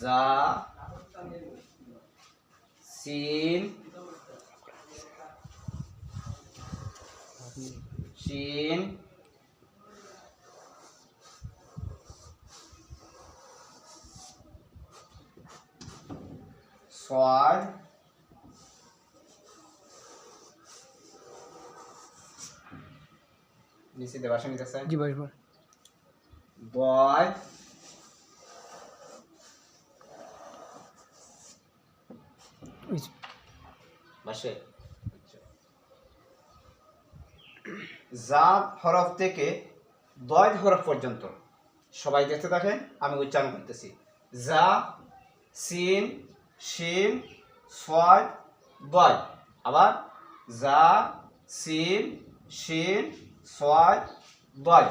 জা সিন শিন ছয় নিচে সংগীত আছে জি বয় ওই যে, হরফ থেকে দয় হরফ পর্যন্ত। সবাই দেখতে থাকেন আমি উচ্চারণ করতেছি। জা সিন শিন ছয় দয়। আবার জা সিন শিন সয় দয়।